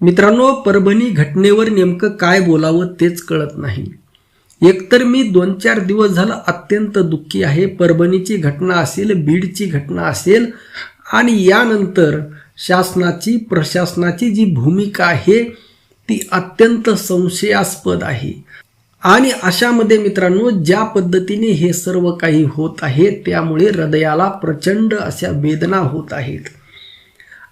मित्रांनो परभणी घटनेवर नेमकं काय बोलावं तेच कळत नाही. एकतर मी दोन चार दिवस झालं अत्यंत दुःखी आहे. परभणीची घटना असेल बीडची घटना असेल आणि यानंतर शासनाची प्रशासनाची जी भूमिका आहे ती अत्यंत संशयास्पद आहे. आणि अशामध्ये मित्रांनो ज्या पद्धतीने हे सर्व काही होत आहे त्यामुळे हृदयाला प्रचंड अशा वेदना होत आहेत.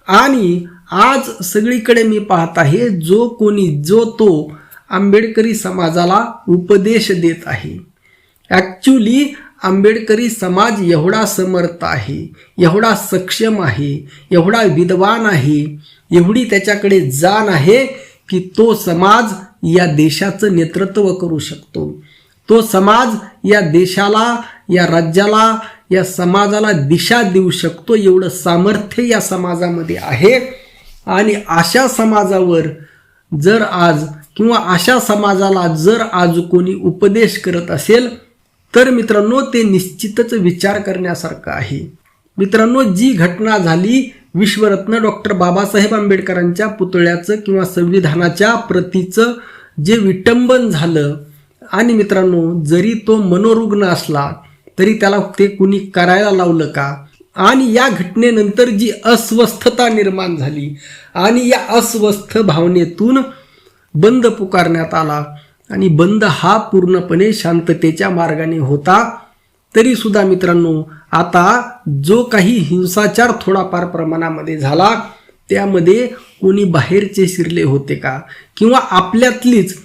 आणि आज सगळीकडे मी पाहत आहे जो कोणी जो तो आंबेडकरी समाजाला उपदेश देत आहे. ॲक्च्युली आंबेडकरी समाज एवढा समर्थ आहे एवढा सक्षम आहे एवढा विद्वान आहे एवढी त्याच्याकडे जाण आहे की तो समाज या देशाचं नेतृत्व करू शकतो. तो समाज या देशाला या राज्याला या समाजाला दिशा देऊ शकतो एवढं सामर्थ्य या समाजामध्ये आहे. आणि अशा समाजावर जर आज किंवा अशा समाजाला जर आज कोणी उपदेश करत असेल तर मित्रांनो ते निश्चितच विचार करण्यासारखं आहे. मित्रांनो जी घटना झाली विश्वरत्न डॉक्टर बाबासाहेब आंबेडकरांच्या पुतळ्याचं किंवा संविधानाच्या प्रतीचं जे विटंबन झालं आणि मित्रांनो जरी तो मनोरुग्ण असला तरी त्याला ते कुणी करायला लावलं का? आणि या घटनेनंतर जी अस्वस्थता निर्माण झाली आणि या अस्वस्थ भावनेतून बंद पुकारण्यात आला आणि बंद हा पूर्णपणे शांततेच्या मार्गाने होता तरी सुद्धा मित्रांनो आता जो काही हिंसाचार थोडाफार प्रमाणामध्ये झाला त्यामध्ये कोणी बाहेरचे शिरले होते का? किंवा आपल्यातलीच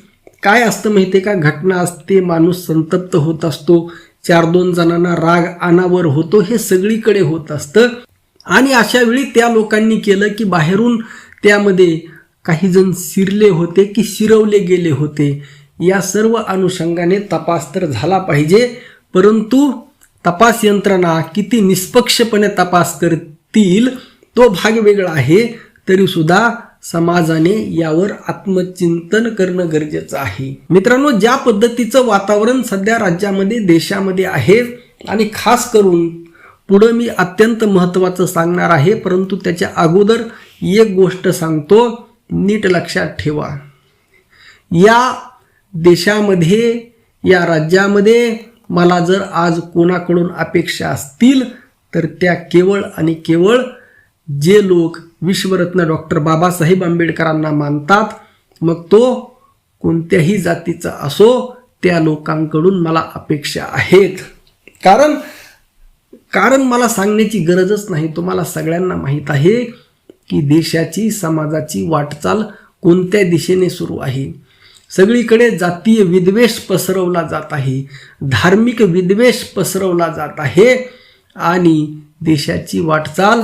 काय असतं माहिती आहे का? घटना असते माणूस संतप्त होत असतो चार दोन जणांना राग अनावर होतो हे सगळीकडे होत असतं. आणि अशा वेळी त्या लोकांनी केलं की बाहेरून त्यामध्ये काही जण शिरले होते की शिरवले गेले होते. या सर्व अनुषंगाने तपास तर झाला पाहिजे परंतु तपास यंत्रणा किती निष्पक्षपणे तपास करतील तो भाग वेगळा आहे. तरीसुद्धा समाजाने यावर आत्मचिंतन करणं गरजेचं आहे. मित्रांनो ज्या पद्धतीचं वातावरण सध्या राज्यामध्ये देशामध्ये आहे आणि खास करून पुढं मी अत्यंत महत्त्वाचं सांगणार आहे परंतु त्याच्या अगोदर एक गोष्ट सांगतो नीट लक्षात ठेवा. या देशामध्ये या राज्यामध्ये मला जर आज कोणाकडून अपेक्षा असतील तर त्या केवळ आणि केवळ जे लोक विश्वरत्न डॉक्टर बाबासाहेब आंबेडकरांना मानतात. मग तो कोणत्याही जातीचा असो त्या लोकांकडून मला अपेक्षा आहेत. कारण कारण मला सांगण्याची गरजच नाही. तुम्हाला सगळ्यांना माहीत आहे की देशाची समाजाची वाटचाल कोणत्या दिशेने सुरू आहे? सगळीकडे जातीय विद्वेष पसरवला जात आहे. धार्मिक विद्वेष पसरवला जात आहे. आणि देशाची वाटचाल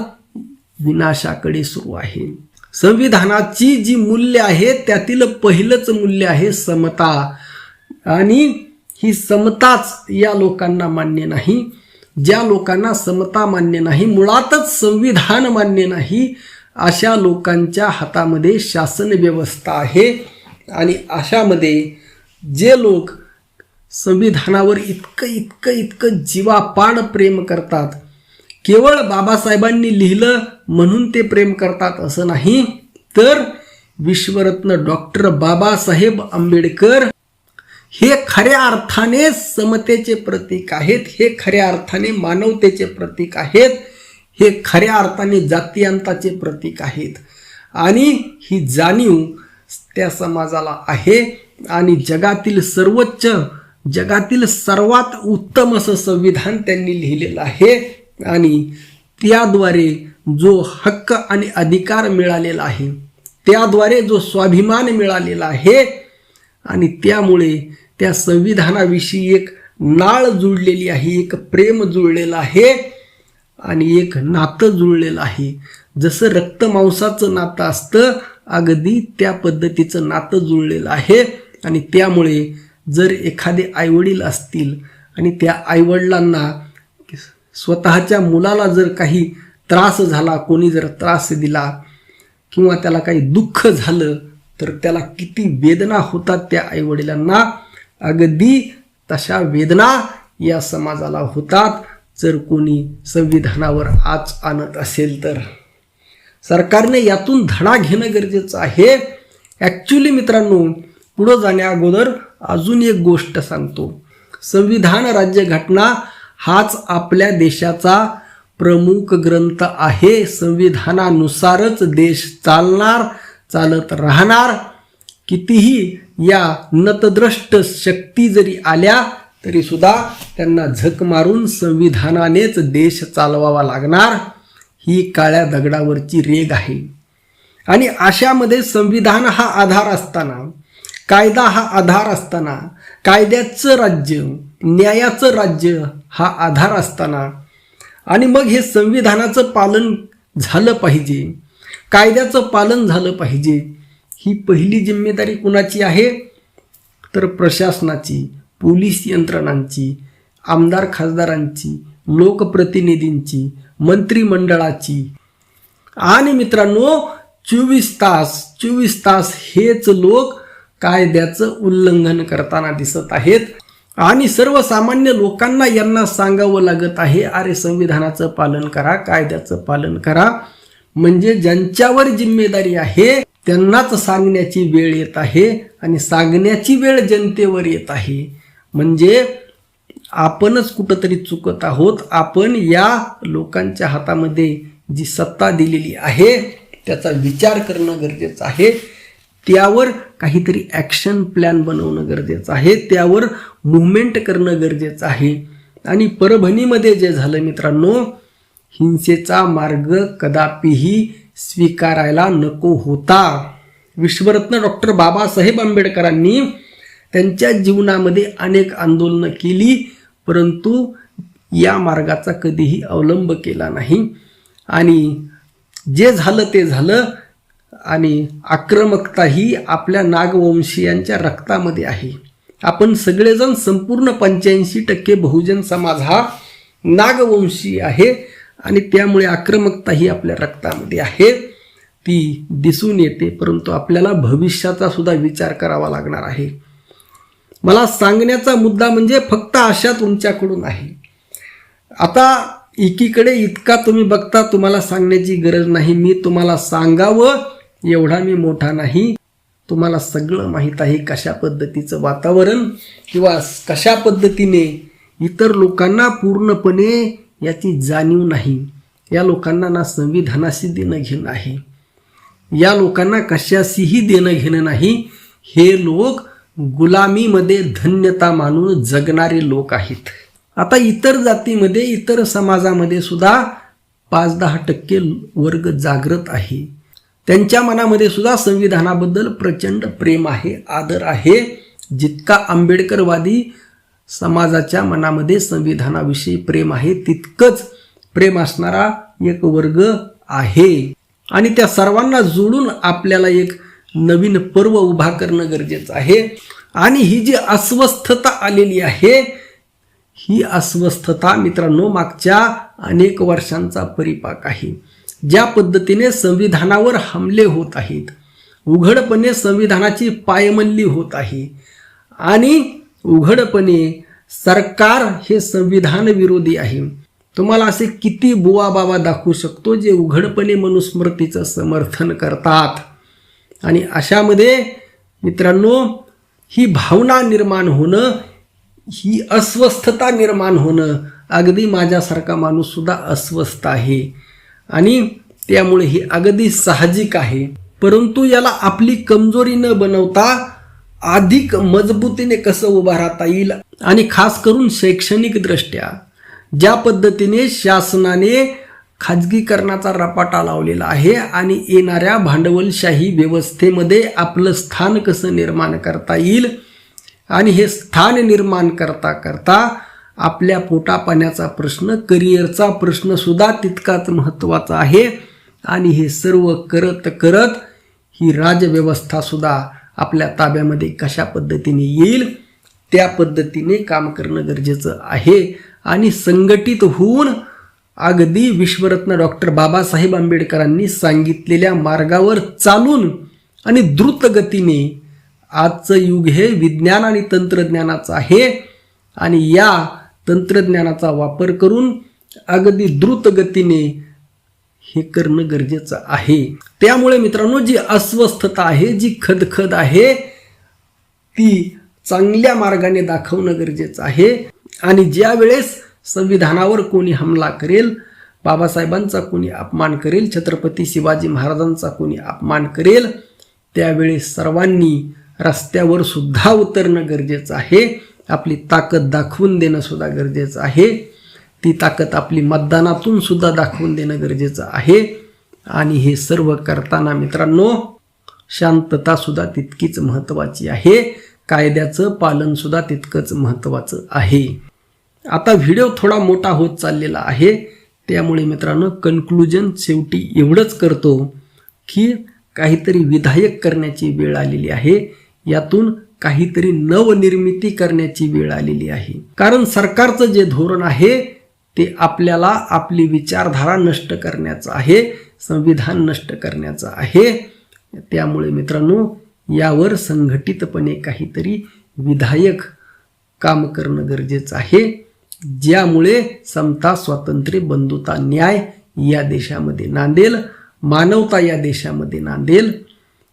विनाशाकडे सुरू आहे. संविधानाची जी मूल्य आहे त्यातील पहिलंच मूल्य आहे समता. आणि ही समताच या लोकांना मान्य नाही. ज्या लोकांना समता मान्य नाही मुळातच संविधान मान्य नाही अशा लोकांच्या हातामध्ये शासन व्यवस्था आहे. आणि अशामध्ये जे लोक संविधानावर इतकं इतकं इतकं जीवापाड प्रेम करतात केवळ बाबासाहेबांनी लिहिलं म्हणून ते प्रेम करतात असं नाही. तर विश्वरत्न डॉक्टर बाबासाहेब आंबेडकर हे खऱ्या अर्थाने समतेचे प्रतीक आहेत हे खऱ्या अर्थाने मानवतेचे प्रतीक आहेत हे खऱ्या अर्थाने जातीयांताचे प्रतीक आहेत. आणि ही जाणीव त्या समाजाला आहे आणि जगातील सर्वोच्च जगातील सर्वात उत्तम असं संविधान त्यांनी लिहिलेलं आहे. आणि त्याद्वारे जो हक्क आणि अधिकार मिळालेला आहे त्याद्वारे जो स्वाभिमान मिळालेला आहे आणि त्यामुळे त्या संविधानाविषयी एक नाळ जुळलेली आहे एक प्रेम जुळलेलं आहे आणि एक नातं जुळलेलं आहे. जसं रक्तमांसाचं नातं असतं अगदी त्या पद्धतीचं नातं जुळलेलं आहे. आणि त्यामुळे जर एखादे आईवडील असतील आणि त्या आईवडिलांना स्वतःच्या मुलाला जर काही त्रास झाला कोणी जर त्रास दिला किंवा त्याला काही दुःख झालं तर त्याला किती वेदना होतात त्या आईवडिलांना. अगदी तशा वेदना या समाजाला होतात. जर कोणी संविधानावर आज आणत असेल तर. सरकारने यातून धडा घेणं गरजेचं आहे. ॲक्च्युली मित्रांनो पुढं जाण्या अगोदर अजून एक गोष्ट सांगतो. संविधान राज्यघटना हाच आपल्या देशाचा प्रमुख ग्रंथ आहे. संविधानानुसारच देश चालणार चालत राहणार. कितीही या नतद्रष्ट शक्ती जरी आल्या तरी सुद्धा त्यांना झक मारून संविधानानेच देश चालवावा लागणार. ही काळ्या दगडावरची रेग आहे. आणि अशामध्ये संविधान हा आधार असताना कायदा हा आधार असताना कायद्याचं राज्य न्यायाचं राज्य हा आधार असताना. आणि मग हे संविधानाचं पालन झालं पाहिजे. कायद्याचं पालन झालं पाहिजे. ही पहिली जिम्मेदारी कुणाची आहे? तर प्रशासनाची पोलीस यंत्रणांची आमदार खासदारांची लोकप्रतिनिधींची मंत्रिमंडळाची. आणि मित्रांनो चोवीस तास चोवीस तास हेच लोक कायद्याचं उल्लंघन करताना दिसत आहेत. आणि सर्वसामान्य लोकांना यांना सांगावं लागत आहे अरे संविधानाचं पालन करा कायद्याचं पालन करा. म्हणजे ज्यांच्यावर जिम्मेदारी आहे त्यांनाच सांगण्याची वेळ येत आहे आणि सांगण्याची वेळ जनतेवर येत आहे. म्हणजे आपणच कुठंतरी चुकत आहोत. आपण या लोकांच्या हातामध्ये जी सत्ता दिलेली आहे त्याचा विचार करणं गरजेचं आहे. त्यावर काहीतरी ॲक्शन प्लॅन बनवणं गरजेचं आहे. त्यावर मुवमेंट करणं गरजेचं आहे. आणि परभणीमध्ये जे झालं मित्रांनो हिंसेचा मार्ग कदापिही स्वीकारायला नको होता. विश्वरत्न डॉक्टर बाबासाहेब आंबेडकरांनी त्यांच्या जीवनामध्ये अनेक आंदोलनं केली परंतु या मार्गाचा कधीही अवलंब केला नाही. आणि जे झालं ते झालं. आणि आक्रमकता ही आपल्या नागवंशीयांच्या रक्तामध्ये आहे. आपण सगळेजण संपूर्ण पंच्याऐंशी टक्के बहुजन समाज हा नागवंशी आहे आणि त्यामुळे आक्रमकता ही आपल्या रक्तामध्ये आहे. ती दिसून येते परंतु आपल्याला भविष्याचा सुद्धा विचार करावा लागणार आहे. मला सांगण्याचा मुद्दा म्हणजे फक्त आशा तुमच्याकडून आहे. आता एकीकडे इतका तुम्ही बघता तुम्हाला सांगण्याची गरज नाही. मी तुम्हाला सांगावं एवढा मी मोठा नाही. तुम्हाला सगळं माहीत आहे कशा पद्धतीचं वातावरण किंवा कशा पद्धतीने इतर लोकांना पूर्णपणे याची जाणीव नाही. या लोकांना ना संविधानाशी देणं घेणं आहे. या लोकांना कशाशीही देणं घेणं नाही. हे लोक गुलामीमध्ये धन्यता मानून जगणारे लोक आहेत. आता इतर जातीमध्ये इतर समाजामध्ये सुद्धा पाच दहा टक्के वर्ग जागृत आहे. त्यांच्या मनामध्ये सुद्धा संविधानाबद्दल प्रचंड प्रेम आहे आदर आहे. जितका आंबेडकरवादी समाजाच्या मनामध्ये संविधानाविषयी प्रेम आहे तितकंच प्रेम असणारा एक वर्ग आहे. आणि त्या सर्वांना जोडून आपल्याला एक नवीन पर्व उभा करणं गरजेचं आहे. आणि ही जी अस्वस्थता आलेली आहे ही अस्वस्थता मित्रांनो मागच्या अनेक वर्षांचा परिपाक आहे. ज्या पद्धतीने संविधानावर हमले होत आहेत उघडपणे संविधानाची पायमल्ली होत आहे आणि उघडपणे सरकार हे संविधान विरोधी आहे. तुम्हाला असे किती बुवा बाबा दाखवू शकतो जे उघडपणे मनुस्मृतीचं समर्थन करतात? आणि अशामध्ये मित्रांनो ही भावना निर्माण होणं ही अस्वस्थता निर्माण होणं अगदी माझ्यासारखा माणूससुद्धा अस्वस्थ आहे. आणि त्यामुळे हे अगदी साहजिक आहे. परंतु याला आपली कमजोरी न बनवता अधिक मजबूतीने कसं उभा राहता येईल आणि खास करून शैक्षणिकदृष्ट्या ज्या पद्धतीने शासनाने खाजगीकरणाचा रपाटा लावलेला आहे आणि येणाऱ्या भांडवलशाही व्यवस्थेमध्ये आपलं स्थान कसं निर्माण करता येईल आणि हे स्थान निर्माण करता करता आपल्या पोटापाण्याचा प्रश्न करिअरचा प्रश्नसुद्धा तितकाच महत्त्वाचा आहे. आणि हे सर्व करत करत ही राजव्यवस्थासुद्धा आपल्या ताब्यामध्ये कशा पद्धतीने येईल त्या पद्धतीने काम करणं गरजेचं आहे. आणि संघटित होऊन अगदी विश्वरत्न डॉक्टर बाबासाहेब आंबेडकरांनी सांगितलेल्या मार्गावर चालून आणि द्रुत गतीने आजचं युग हे विज्ञान आणि तंत्रज्ञानाचं आहे. आणि या तंत्रज्ञानाचा वापर करून अगदी द्रुत गतीने हे करणं गरजेचं आहे. त्यामुळे मित्रांनो जी अस्वस्थता आहे जी खदखद आहे ती चांगल्या मार्गाने दाखवणं गरजेचं आहे. आणि ज्या वेळेस संविधानावर कोणी हमला करेल बाबासाहेबांचा कोणी अपमान करेल छत्रपती शिवाजी महाराजांचा कोणी अपमान करेल त्यावेळेस सर्वांनी रस्त्यावर सुद्धा उतरणं गरजेचं आहे. आपली ताकद दाखवून देणं सुद्धा गरजेचं आहे. ती ताकद आपली मतदानातून सुद्धा दाखवून देणं गरजेचं आहे. आणि हे सर्व करताना मित्रांनो शांतता सुद्धा तितकीच महत्त्वाची आहे. कायद्याचं पालन सुद्धा तितकंच महत्त्वाचं आहे. आता व्हिडिओ थोडा मोठा होत चाललेला आहे. त्यामुळे मित्रांनो कन्क्लुजन शेवटी एवढंच करतो की काहीतरी विधायक करण्याची वेळ आलेली आहे. यातून काहीतरी नवनिर्मिती करण्याची वेळ आलेली आहे. कारण सरकारचं जे धोरण आहे ते आपल्याला आपली विचारधारा नष्ट करण्याचं आहे संविधान नष्ट करण्याचं आहे. त्यामुळे मित्रांनो यावर संघटितपणे काहीतरी विधायक काम करणं गरजेचं आहे. ज्यामुळे समता स्वातंत्र्य बंधुता न्याय या देशामध्ये नांदेल मानवता या देशामध्ये नांदेल.